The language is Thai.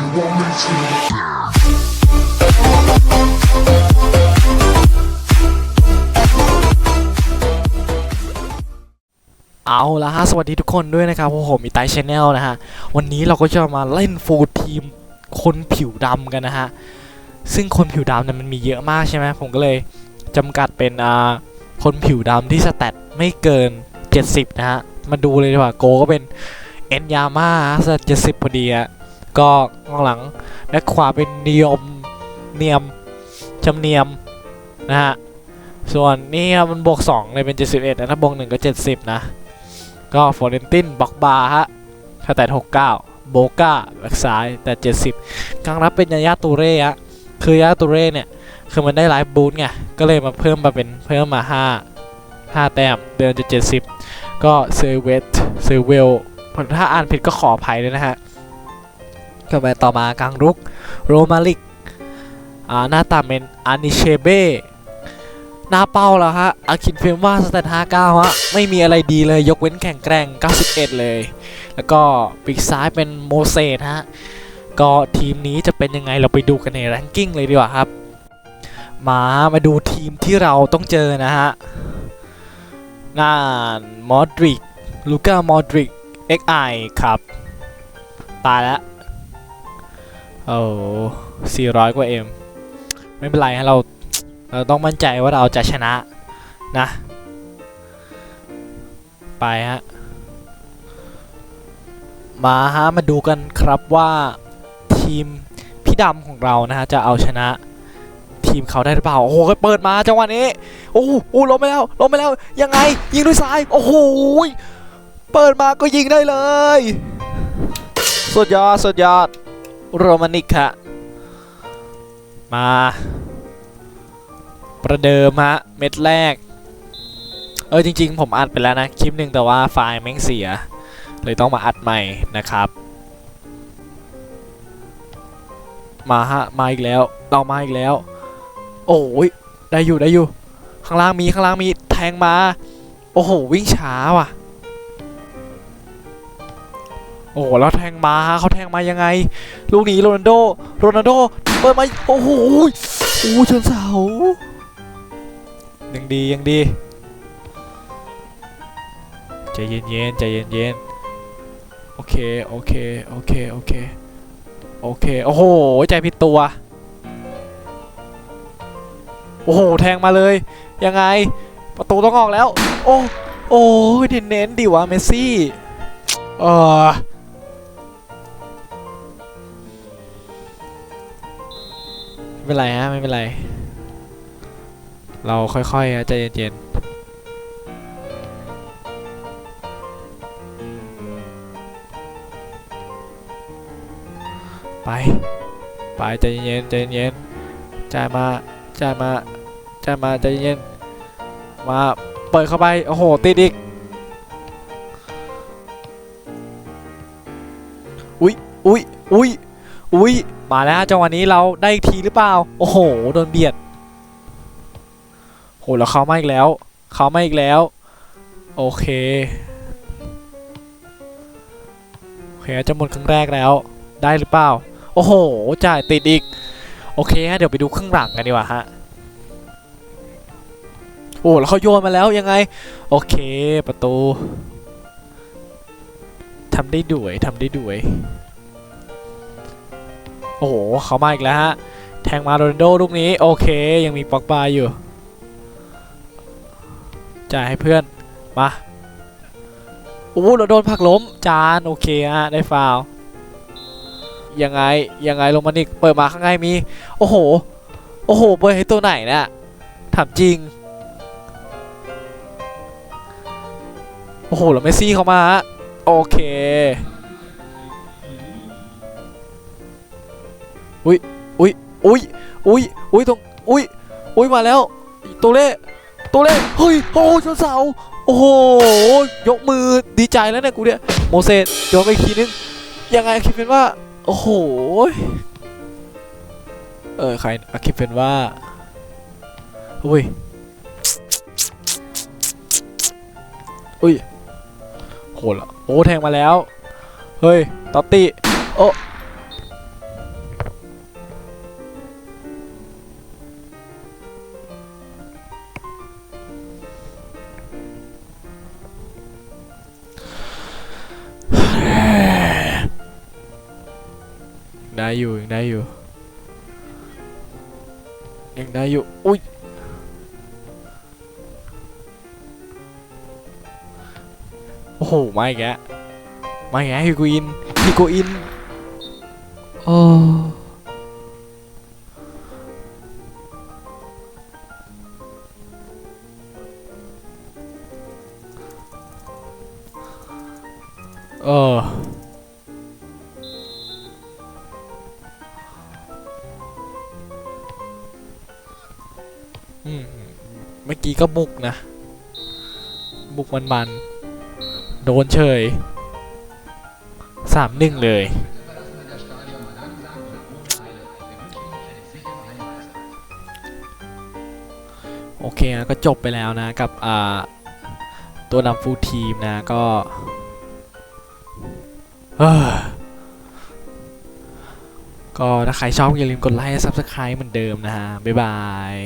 you want me to. เอาละฮะ สวัสดีทุกคนด้วยนะครับผมอีไตชแนลนะฮะ วันนี้เราก็จะมาเล่นฟูลทีมคนผิวดำกันนะฮะ ซึ่งคนผิวดำเนี่ยมันมีเยอะมากใช่ไหมผมก็เลยจำกัดเป็นอ่าคนผิวดำที่สแตทไม่เกิน 70 นะฮะ มาดูเลยดีกว่าโกก็เป็นเอ็นยาม่าสแตทเจ็ดสิบพอดีอะ ก็ข้างหลังแบ็คขวาเป็นนิยมเนียมจำเนียมนะฮะส่วนนี่ครับมันบวก2เลยเป็น 71นะถ้าบวก1ก็ 70 นะ ก็ฟอร์เรนตินบ็อกบาร์ฮะสแตท69 โบกาแบ็กซ้ายแต่ 70กลางรับเป็นยายาตูเร่ฮะคือยายาตูเร่เนี่ย คือมันได้ไลฟ์บูทไง ก็เลยมาเพิ่มมาเป็นเพิ่มมา 5 5 แต้มเดินจะ 70 ก็เซเวตเซเวลถ้าอ่านผิดก็ขออภัยด้วยนะฮะ ก็ไปต่อมากลางรุกโรมาลิกอาหน้าตาเป็นอานิเชเบ้หน้าเป้าแล้วฮะอาคินเฟมว่าสแตท59ฮะไม่มีอะไรดีเลยยกเว้นแข่งแกร่ง 91 เลย แล้วก็ปีกซ้ายเป็นโมเสสฮะก็ทีมนี้จะเป็นยังไงเราไปดูกันในแรงกิ้งเลยดีกว่าครับ มามาดูทีมที่เราต้องเจอนะฮะน่านมอดริกลูก้ามอดริก XI ครับตายแล้ว โอ้400กว่าเอ็มไม่เป็นไรฮะเราเราต้องมั่นใจว่าเราจะชนะนะ ไปฮะ มาฮะ มาดูกันครับว่าทีมพี่ดำของเรานะฮะ จะเอาชนะทีมเขาได้หรือเปล่า โอ้โหเปิดมาจังหวะนี้ โอ้โหโอ้โหล้มไปแล้วล้มไปแล้ว ยังไง ยิงด้วยซ้าย โอ้โห เปิดมาก็ยิงได้เลย สุดยอด สุดยอด โรมานิกฮะมา ประเดิมฮะ เม็ดแรก เออจริง ๆ ผมอัดไปแล้วนะ คลิปหนึ่งแต่ว่าไฟล์แม่งเสีย เลยต้องมาอัดใหม่นะครับ มาฮะ มาอีกแล้วเรามาอีกแล้ว โอ้ยได้อยู่ได้อยู่ ข้างล่างมีข้างล่างมีแทงมา โอ้โห วิ่งช้าว่ะ โอ้แล้วแทงมาเขาแทงมายังไง ลูกนี้โรนัลโดโรนัลโดเปิดมาโอ้โหโอ้ชนเสายังดียังดีใจเย็นๆใจเย็นๆโอเคโอเคโอเคโอเคโอเคโอ้โหใจผิดตัวโอ้โหแทงมาเลยยังไงประตูต้องออกแล้ว โอ้โอ้เน้นๆดิวะเมสซี่เออ เป็นไรฮะ ไม่เป็นไร เราค่อยๆฮะใจเย็นๆ ไป ไปใจเย็นใจเย็นจ่ายมาจ่ายมาจ่ายมาใจเย็น มา เปิดเข้าไป โอ้โห ติดอีก อุ้ยอุ้ยอุ้ยอุ้ย มาแล้วจังหวะนี้เราได้อีกทีหรือเปล่า โอ้โห โดนเบียด โห แล้วเขามาอีกแล้ว เขามาอีกแล้ว โอเค โอเคจะหมดครึ่งแรกแล้ว ได้หรือเปล่า โอ้โห จ่ายติดอีก โอเคฮะ เดี๋ยวไปดูครึ่งหลังกันดีกว่าฮะ โอ้แล้วเขาโยนมาแล้วยังไง โอเค ประตูทำได้ด้วยทำได้ด้วย โอ้โหเขามาอีกแล้วฮะ แทงมาโรนโดลูกนี้โอเค ยังมีปอกบาอยู่ จ่ายให้เพื่อน มาโอ้เราโดนผักล้มจานโอเคฮะได้ฟาวยังไงยังไงลงมานิกเปิดมาข้างในมี โอ้โห โอ้โหเปิดให้ตัวไหนเนี่ยถามจริง โอ้โหแล้วเมซี่เข้ามาฮะโอเค อุ้ยอุ้ยอุ้ยอุ้ยอุ้ยตรงอุ้ยอุ้ยมาแล้วตัวเล่ตัวเล่เฮ้ยโอ้ชนเสาโอ้โหยกมือดีใจแล้วเนี่ยกูเนี่ยโมเสสโยกไปอีกทีนึงยังไงคิดเป็นว่าโอ้โหเออใครอะคิดเป็นว่าอุ้ยอุ้ยโหละโอ้แทงมาแล้ว เฮ้ยตอตติ ได้อยู่ยังได้อยู่ยังได้อยู่อุ้ยโอ้โหไม่แกะไม่แกะฮิโกอินฮิโกอินโอ้เออ เมื่อกี้ก็บุกนะ บุกมันมันๆโดนเฉยสามหนึ่งเลย โอเคนะก็จบไปแล้วนะกับตัวนำฟูลทีมนะก็ก็ถ้าใครชอบอย่าลืมกดไลค์และ Subscribe เหมือนเดิมนะฮะ บ๊ายบาย